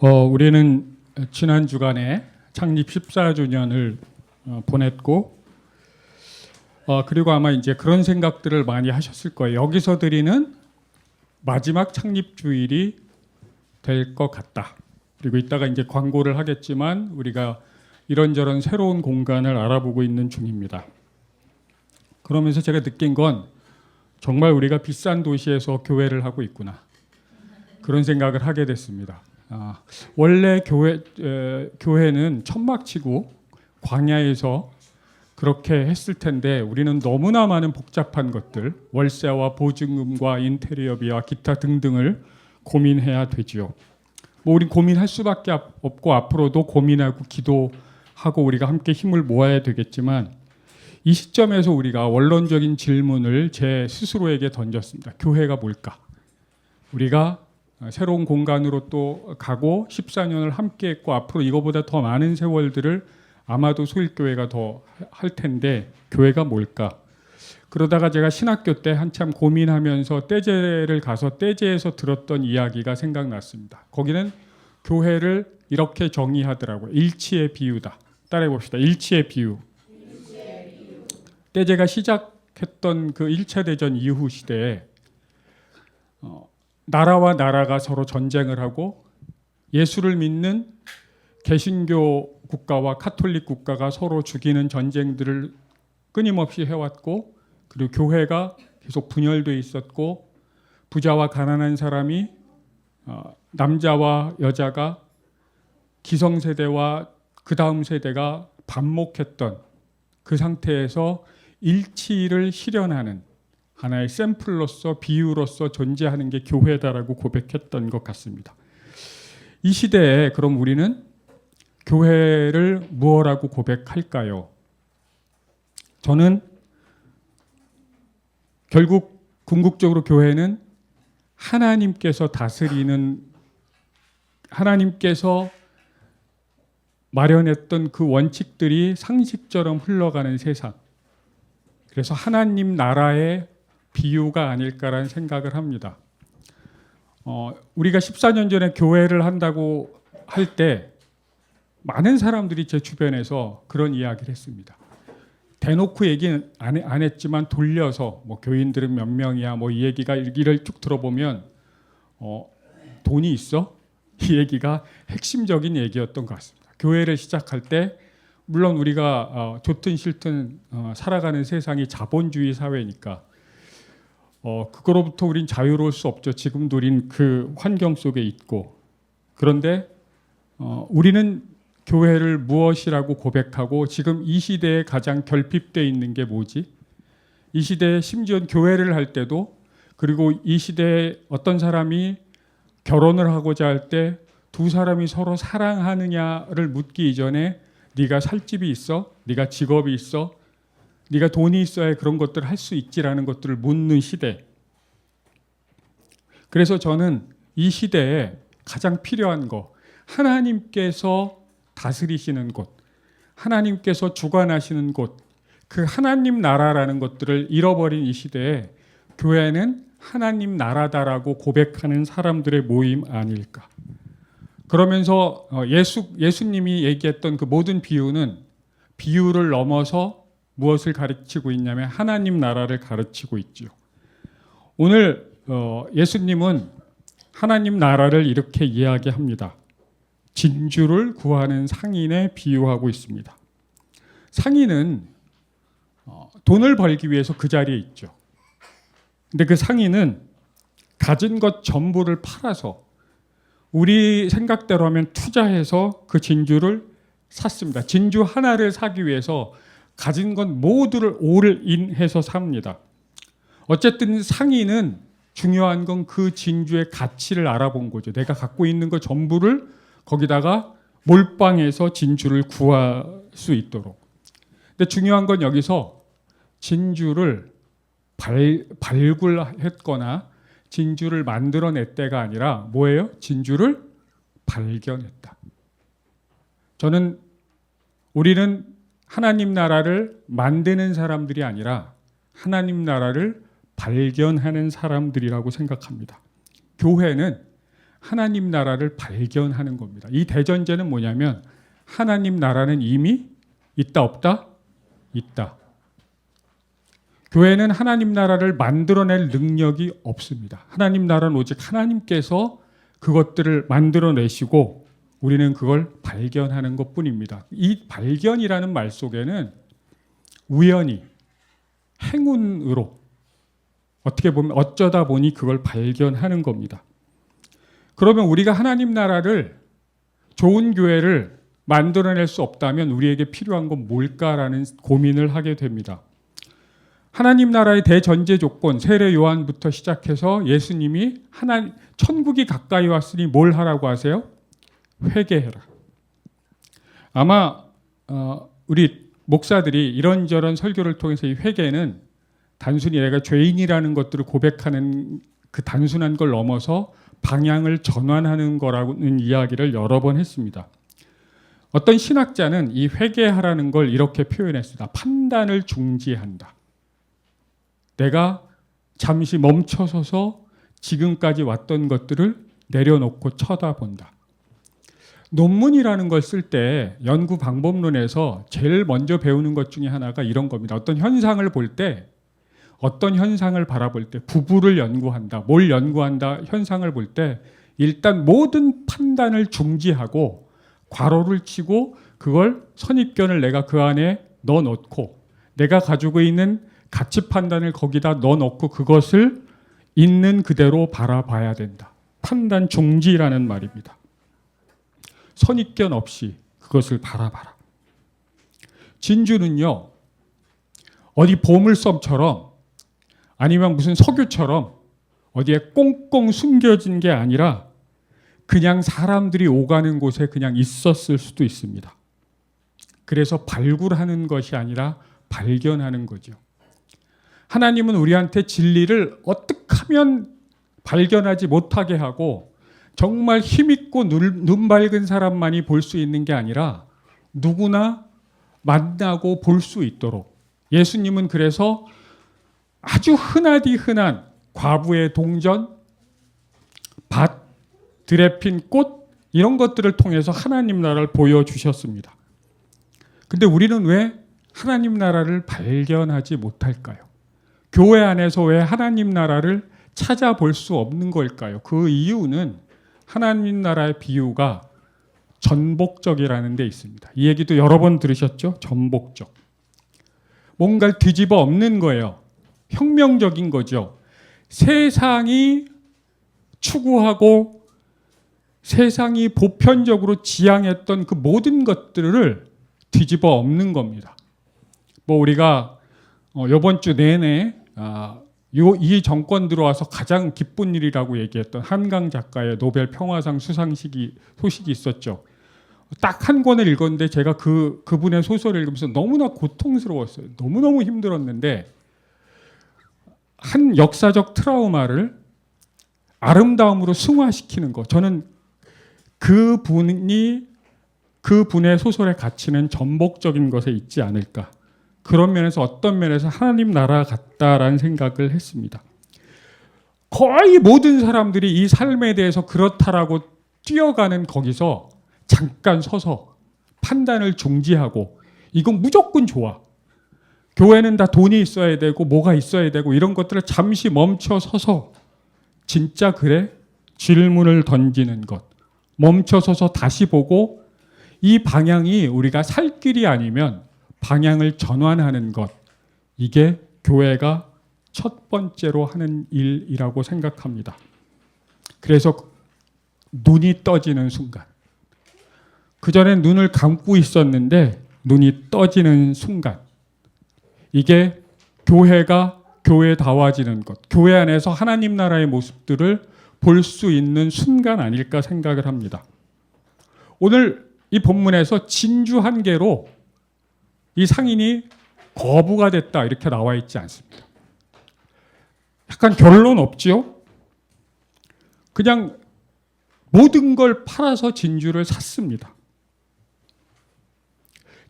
어, 우리는 지난 주간에 창립 14주년을 어, 보냈고, 어, 그리고 아마 이제 그런 생각들을 많이 하셨을 거예요. 여기서 드리는 마지막 창립 주일이 될 것 같다. 그리고 이따가 이제 광고를 하겠지만 우리가 이런저런 새로운 공간을 알아보고 있는 중입니다. 그러면서 제가 느낀 건 정말 우리가 비싼 도시에서 교회를 하고 있구나. 그런 생각을 하게 됐습니다. 아, 원래 교회 에, 교회는 천막 치고 광야에서 그렇게 했을 텐데 우리는 너무나 많은 복잡한 것들 월세와 보증금과 인테리어비와 기타 등등을 고민해야 되지요. 뭐 우리 고민할 수밖에 앞- 없고 앞으로도 고민하고 기도하고 우리가 함께 힘을 모아야 되겠지만 이 시점에서 우리가 원론적인 질문을 제 스스로에게 던졌습니다. 교회가 뭘까? 우리가 새로운 공간으로 또 가고 14년을 함께 했고 앞으로 이거보다 더 많은 세월들을 아마도 소일교회가 더 할 텐데 교회가 뭘까? 그러다가 제가 신학교 때 한참 고민하면서 떼제를 가서 떼제에서 들었던 이야기가 생각났습니다. 거기는 교회를 이렇게 정의하더라고요. 일치의 비유다. 따라해 봅시다. 일치의 비유. 떼제가 시작했던 그 1차 대전 이후 시대에 어, 나라와 나라가 서로 전쟁을 하고 예수를 믿는 개신교 국가와 카톨릭 국가가 서로 죽이는 전쟁들을 끊임없이 해왔고 그리고 교회가 계속 분열돼 있었고 부자와 가난한 사람이 어, 남자와 여자가 기성세대와 그 다음 세대가 반목했던 그 상태에서 일치를 실현하는 하나의 샘플로서 비유로서 존재하는 게 교회다라고 고백했던 것 같습니다. 이 시대에 그럼 우리는 교회를 무엇라고 고백할까요? 저는 결국 궁극적으로 교회는 하나님께서 다스리는 하나님께서 마련했던 그 원칙들이 상식처럼 흘러가는 세상. 그래서 하나님 나라의 비유가 아닐까라는 생각을 합니다. 어, 우리가 14년 전에 교회를 한다고 할 때 많은 사람들이 제 주변에서 그런 이야기를 했습니다. 대놓고 얘기는 안, 해- 안 했지만 돌려서 뭐 교인들은 몇 명이야 뭐 이 얘기가 이를 쭉 들어보면 어, 돈이 있어? 이 얘기가 핵심적인 얘기였던 것 같습니다. 교회를 시작할 때 물론 우리가 어, 좋든 싫든 어, 살아가는 세상이 자본주의 사회니까 어, 그거로부터 우린 자유로울 수 없죠. 지금도 우린 그 환경 속에 있고 그런데 어, 우리는 교회를 무엇이라고 고백하고 지금 이 시대에 가장 결핍돼 있는 게 뭐지? 이 시대에 심지어 교회를 할 때도 그리고 이 시대에 어떤 사람이 결혼을 하고자 할 때 두 사람이 서로 사랑하느냐를 묻기 이전에 네가 살 집이 있어? 네가 직업이 있어? 네가 돈이 있어야 그런 것들을 할 수 있지라는 것들을 묻는 시대. 그래서 저는 이 시대에 가장 필요한 거 하나님께서 다스리시는 곳, 하나님께서 주관하시는 곳, 그 하나님 나라라는 것들을 잃어버린 이 시대에 교회는 하나님 나라다라고 고백하는 사람들의 모임 아닐까. 그러면서 어, 예수 예수님이 얘기했던 그 모든 비유는 비유를 넘어서 무엇을 가르치고 있냐면 하나님 나라를 가르치고 있지요. 오늘 어, 예수님은 하나님 나라를 이렇게 이야기합니다. 진주를 구하는 상인에 비유하고 있습니다. 상인은 어, 돈을 벌기 위해서 그 자리에 있죠. 근데 그 상인은 가진 것 전부를 팔아서 우리 생각대로 하면 투자해서 그 진주를 샀습니다. 진주 하나를 사기 위해서 가진 것 모두를 올인해서 삽니다. 어쨌든 상인은 중요한 건 그 진주의 가치를 알아본 거죠. 내가 갖고 있는 것 전부를 거기다가 몰빵해서 진주를 구할 수 있도록. 근데 중요한 건 여기서 진주를 발, 발굴했거나 진주를 만들어냈다가 아니라 뭐예요? 진주를 발견했다. 저는 우리는 하나님 나라를 만드는 사람들이 아니라 하나님 나라를 발견하는 사람들이라고 생각합니다. 교회는 하나님 나라를 발견하는 겁니다. 이 대전제는 뭐냐면 하나님 나라는 이미 있다 없다 있다. 교회는 하나님 나라를 만들어낼 능력이 없습니다. 하나님 나라는 오직 하나님께서 그것들을 만들어내시고 우리는 그걸 발견하는 것 뿐입니다. 이 발견이라는 말 속에는 우연히, 행운으로 어떻게 보면 어쩌다 보니 그걸 발견하는 겁니다. 그러면 우리가 하나님 나라를 좋은 교회를 만들어낼 수 없다면 우리에게 필요한 건 뭘까라는 고민을 하게 됩니다. 하나님 나라의 대전제 조건 세례 요한부터 시작해서 예수님이 하나 천국이 가까이 왔으니 뭘 하라고 하세요? 회개해라. 아마 어, 우리 목사들이 이런저런 설교를 통해서 이 회개는 단순히 내가 죄인이라는 것들을 고백하는 그 단순한 걸 넘어서 방향을 전환하는 거라는 이야기를 여러 번 했습니다. 어떤 신학자는 이 회개하라는 걸 이렇게 표현했습니다. 판단을 중지한다. 내가 잠시 멈춰서서 지금까지 왔던 것들을 내려놓고 쳐다본다. 논문이라는 걸 쓸 때 연구 방법론에서 제일 먼저 배우는 것 중에 하나가 이런 겁니다. 어떤 현상을 볼 때 어떤 현상을 바라볼 때 부부를 연구한다. 뭘 연구한다. 현상을 볼 때 일단 모든 판단을 중지하고 괄호를 치고 그걸 선입견을 내가 그 안에 넣어 놓고 내가 가지고 있는 가치 판단을 거기다 넣어 놓고 그것을 있는 그대로 바라봐야 된다. 판단 중지라는 말입니다. 선입견 없이 그것을 바라봐라. 진주는요, 어디 보물섬처럼 아니면 무슨 석유처럼 어디에 꽁꽁 숨겨진 게 아니라 그냥 사람들이 오가는 곳에 그냥 있었을 수도 있습니다. 그래서 발굴하는 것이 아니라 발견하는 거죠. 하나님은 우리한테 진리를 어떻게 하면 발견하지 못하게 하고 정말 힘있고 눈, 눈 밝은 사람만이 볼 수 있는 게 아니라 누구나 만나고 볼 수 있도록 예수님은 그래서 아주 흔하디 흔한 과부의 동전, 밭, 들에 핀꽃 이런 것들을 통해서 하나님 나라를 보여주셨습니다. 근데 우리는 왜 하나님 나라를 발견하지 못할까요? 교회 안에서 왜 하나님 나라를 찾아볼 수 없는 걸까요? 그 이유는 하나님 나라의 비유가 전복적이라는 데 있습니다. 이 얘기도 여러 번 들으셨죠? 전복적. 뭔가를 뒤집어 엎는 거예요. 혁명적인 거죠. 세상이 추구하고 세상이 보편적으로 지향했던 그 모든 것들을 뒤집어 엎는 겁니다. 뭐 우리가 어, 이번 주 내내 아, 요, 이 정권 들어와서 가장 기쁜 일이라고 얘기했던 한강 작가의 노벨 평화상 수상식이 소식이 있었죠. 딱 한 권을 읽었는데 제가 그 그분의 소설을 읽으면서 너무나 고통스러웠어요. 너무 너무 힘들었는데 한 역사적 트라우마를 아름다움으로 승화시키는 거. 저는 그 분이 그 분의 소설의 가치는 전복적인 것에 있지 않을까. 그런 면에서 어떤 면에서 하나님 나라 같다라는 생각을 했습니다. 거의 모든 사람들이 이 삶에 대해서 그렇다라고 뛰어가는 거기서 잠깐 서서 판단을 중지하고 이건 무조건 좋아. 교회는 다 돈이 있어야 되고 뭐가 있어야 되고 이런 것들을 잠시 멈춰 서서 진짜 그래? 질문을 던지는 것. 멈춰 서서 다시 보고 이 방향이 우리가 살 길이 아니면 방향을 전환하는 것. 이게 교회가 첫 번째로 하는 일이라고 생각합니다. 그래서 눈이 떠지는 순간. 그전엔 눈을 감고 있었는데 눈이 떠지는 순간. 이게 교회가 교회다워지는 것. 교회 안에서 하나님 나라의 모습들을 볼 수 있는 순간 아닐까 생각을 합니다. 오늘 이 본문에서 진주 한 개로 이 상인이 거부가 됐다 이렇게 나와 있지 않습니다. 약간 결론 없지요? 그냥 모든 걸 팔아서 진주를 샀습니다.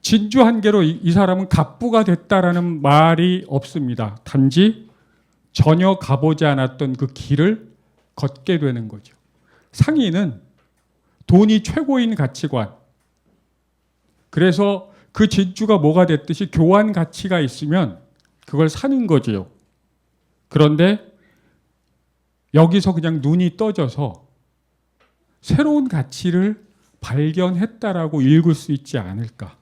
진주 한 개로 이, 이 사람은 갑부가 됐다라는 말이 없습니다. 단지 전혀 가보지 않았던 그 길을 걷게 되는 거죠. 상인은 돈이 최고인 가치관. 그래서 그 진주가 뭐가 됐듯이 교환 가치가 있으면 그걸 사는 거지요. 그런데 여기서 그냥 눈이 떠져서 새로운 가치를 발견했다라고 읽을 수 있지 않을까.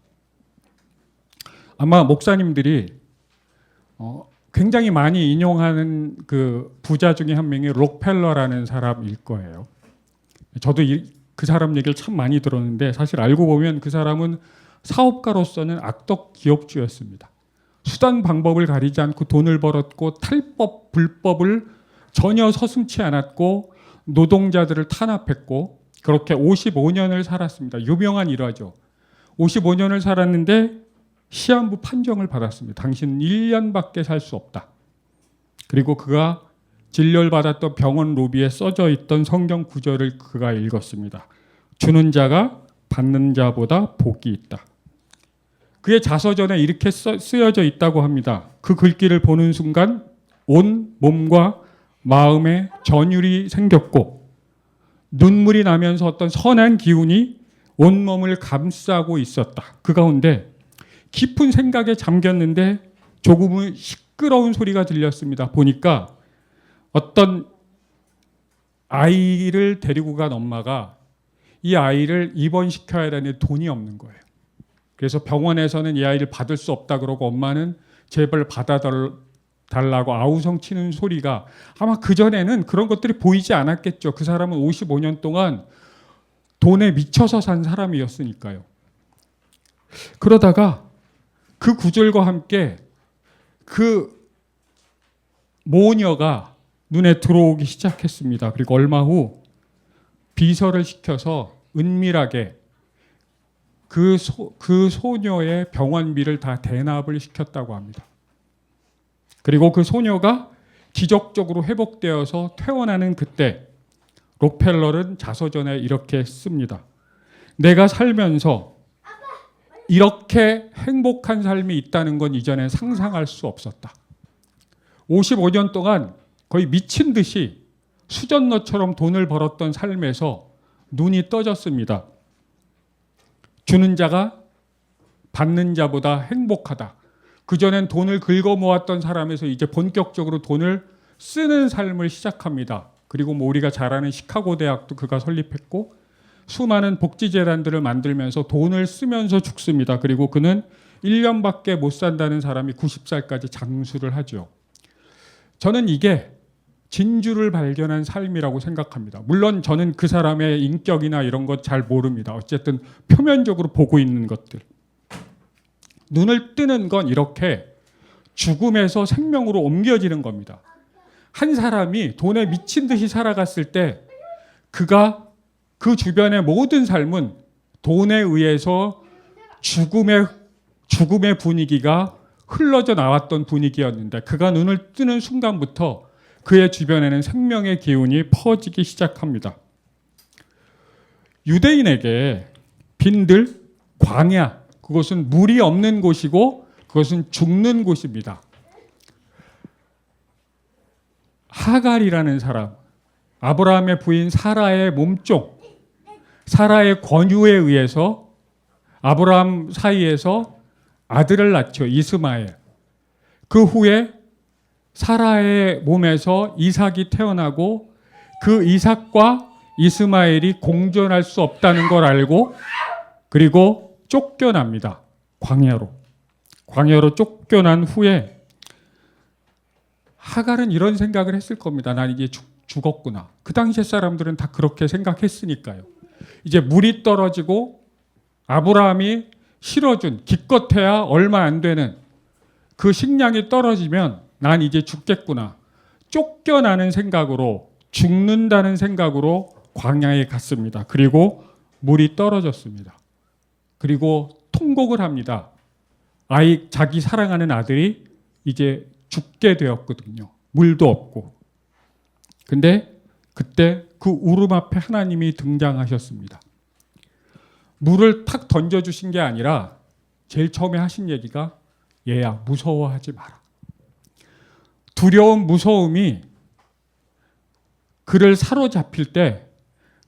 아마 목사님들이 어, 굉장히 많이 인용하는 그 부자 중에 한 명이 록펠러라는 사람일 거예요. 저도 이, 그 사람 얘기를 참 많이 들었는데 사실 알고 보면 그 사람은 사업가로서는 악덕 기업주였습니다. 수단 방법을 가리지 않고 돈을 벌었고 탈법 불법을 전혀 서슴치 않았고 노동자들을 탄압했고 그렇게 55년을 살았습니다. 유명한 일화죠. 55년을 살았는데 시한부 판정을 받았습니다. 당신은 1년밖에 살 수 없다. 그리고 그가 진료를 받았던 병원 로비에 써져 있던 성경 구절을 그가 읽었습니다. 주는 자가 받는 자보다 복이 있다. 그의 자서전에 이렇게 써, 쓰여져 있다고 합니다. 그 글귀를 보는 순간 온 몸과 마음에 전율이 생겼고 눈물이 나면서 어떤 선한 기운이 온 몸을 감싸고 있었다. 그 가운데 깊은 생각에 잠겼는데 조금은 시끄러운 소리가 들렸습니다. 보니까 어떤 아이를 데리고 간 엄마가 이 아이를 입원시켜야 되는 돈이 없는 거예요. 그래서 병원에서는 이 아이를 받을 수 없다 그러고 엄마는 제발 받아달라고 아우성 치는 소리가 아마 그전에는 그런 것들이 보이지 않았겠죠. 그 사람은 55년 동안 돈에 미쳐서 산 사람이었으니까요. 그러다가 그 구절과 함께 그 모녀가 눈에 들어오기 시작했습니다. 그리고 얼마 후 비서를 시켜서 은밀하게 그, 소, 그 소녀의 병원비를 다 대납을 시켰다고 합니다. 그리고 그 소녀가 기적적으로 회복되어서 퇴원하는 그때 록펠러는 자서전에 이렇게 씁니다. 내가 살면서 이렇게 행복한 삶이 있다는 건 이전에 상상할 수 없었다. 55년 동안 거의 미친 듯이 수전너처럼 돈을 벌었던 삶에서 눈이 떠졌습니다. 주는 자가 받는 자보다 행복하다. 그전엔 돈을 긁어 모았던 사람에서 이제 본격적으로 돈을 쓰는 삶을 시작합니다. 그리고 뭐 우리가 잘 아는 시카고 대학도 그가 설립했고 수많은 복지재단들을 만들면서 돈을 쓰면서 죽습니다. 그리고 그는 1년밖에 못 산다는 사람이 90살까지 장수를 하죠. 저는 이게 진주를 발견한 삶이라고 생각합니다. 물론 저는 그 사람의 인격이나 이런 것 잘 모릅니다. 어쨌든 표면적으로 보고 있는 것들. 눈을 뜨는 건 이렇게 죽음에서 생명으로 옮겨지는 겁니다. 한 사람이 돈에 미친 듯이 살아갔을 때 그가 그 주변의 모든 삶은 돈에 의해서 죽음의 죽음의 분위기가 흘러져 나왔던 분위기였는데 그가 눈을 뜨는 순간부터 그의 주변에는 생명의 기운이 퍼지기 시작합니다. 유대인에게 빈들 광야 그것은 물이 없는 곳이고 그것은 죽는 곳입니다. 하갈이라는 사람 아브라함의 부인 사라의 몸종 사라의 권유에 의해서 아브라함 사이에서 아들을 낳죠 이스마엘 그 후에 사라의 몸에서 이삭이 태어나고 그 이삭과 이스마엘이 공존할 수 없다는 걸 알고 그리고 쫓겨납니다. 광야로. 광야로 쫓겨난 후에 하갈은 이런 생각을 했을 겁니다. 난 이제 죽, 죽었구나. 그 당시에 사람들은 다 그렇게 생각했으니까요. 이제 물이 떨어지고 아브라함이 실어준 기껏해야 얼마 안 되는 그 식량이 떨어지면 난 이제 죽겠구나. 쫓겨나는 생각으로 죽는다는 생각으로 광야에 갔습니다. 그리고 물이 떨어졌습니다. 그리고 통곡을 합니다. 아이 자기 사랑하는 아들이 이제 죽게 되었거든요. 물도 없고. 근데 그때 그 울음 앞에 하나님이 등장하셨습니다. 물을 탁 던져 주신 게 아니라 제일 처음에 하신 얘기가 얘야 무서워하지 마라. 두려움, 무서움이 그를 사로잡힐 때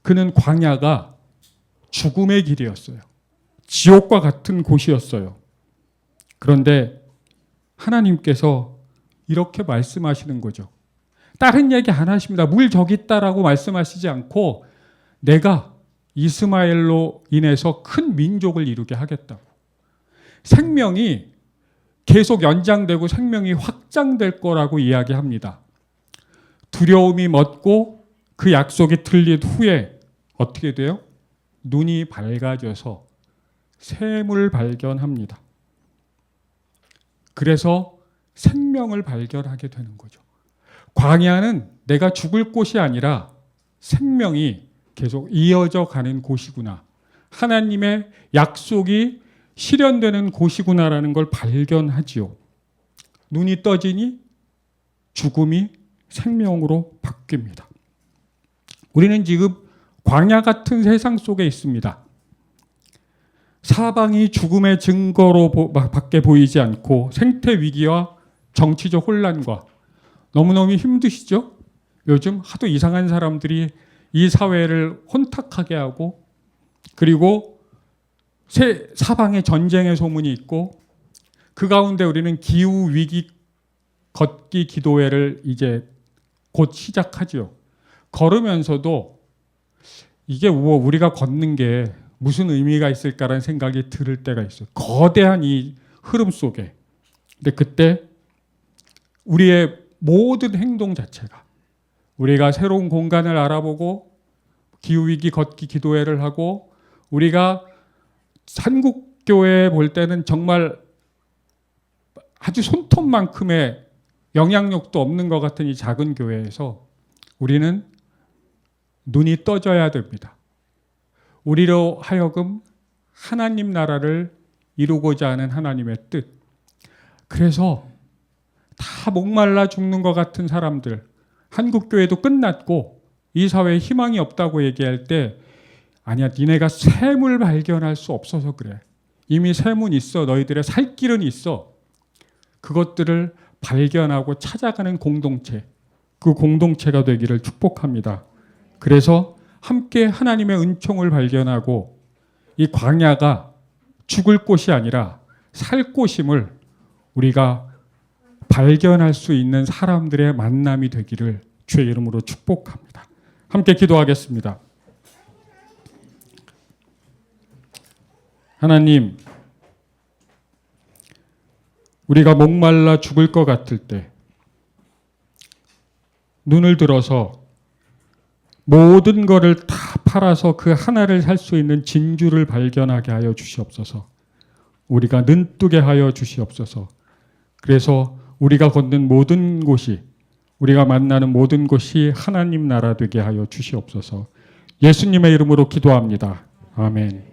그는 광야가 죽음의 길이었어요. 지옥과 같은 곳이었어요. 그런데 하나님께서 이렇게 말씀하시는 거죠. 다른 얘기 안 하십니다. 물 저기 있다라고 말씀하시지 않고 내가 이스마엘로 인해서 큰 민족을 이루게 하겠다고. 생명이 계속 연장되고 생명이 확장될 거라고 이야기합니다. 두려움이 멎고 그 약속이 틀린 후에 어떻게 돼요? 눈이 밝아져서 샘을 발견합니다. 그래서 생명을 발견하게 되는 거죠. 광야는 내가 죽을 곳이 아니라 생명이 계속 이어져 가는 곳이구나. 하나님의 약속이 실현되는 곳이구나라는 걸 발견하지요. 눈이 떠지니 죽음이 생명으로 바뀝니다. 우리는 지금 광야 같은 세상 속에 있습니다. 사방이 죽음의 증거로 보- 밖에 보이지 않고 생태 위기와 정치적 혼란과 너무너무 힘드시죠? 요즘 하도 이상한 사람들이 이 사회를 혼탁하게 하고 그리고 세, 사방에 전쟁의 소문이 있고 그 가운데 우리는 기후 위기 걷기 기도회를 이제 곧 시작하지요. 걸으면서도 이게 뭐 우리가 걷는 게 무슨 의미가 있을까라는 생각이 들을 때가 있어요. 거대한 이 흐름 속에. 근데 그때 우리의 모든 행동 자체가 우리가 새로운 공간을 알아보고 기후위기 걷기 기도회를 하고 우리가 한국 교회 볼 때는 정말 아주 손톱만큼의 영향력도 없는 것 같은 이 작은 교회에서 우리는 눈이 떠져야 됩니다. 우리로 하여금 하나님 나라를 이루고자 하는 하나님의 뜻. 그래서 다 목말라 죽는 것 같은 사람들, 한국 교회도 끝났고 이 사회에 희망이 없다고 얘기할 때 아니야, 니네가 샘을 발견할 수 없어서 그래. 이미 샘은 있어. 너희들의 살 길은 있어. 그것들을 발견하고 찾아가는 공동체. 그 공동체가 되기를 축복합니다. 그래서 함께 하나님의 은총을 발견하고 이 광야가 죽을 곳이 아니라 살 곳임을 우리가 발견할 수 있는 사람들의 만남이 되기를 주의 이름으로 축복합니다. 함께 기도하겠습니다. 하나님, 우리가 목말라 죽을 것 같을 때 눈을 들어서 모든 것을 다 팔아서 그 하나를 살 수 있는 진주를 발견하게 하여 주시옵소서. 우리가 눈뜨게 하여 주시옵소서. 그래서 우리가 걷는 모든 곳이 우리가 만나는 모든 곳이 하나님 나라 되게 하여 주시옵소서. 예수님의 이름으로 기도합니다. 아멘.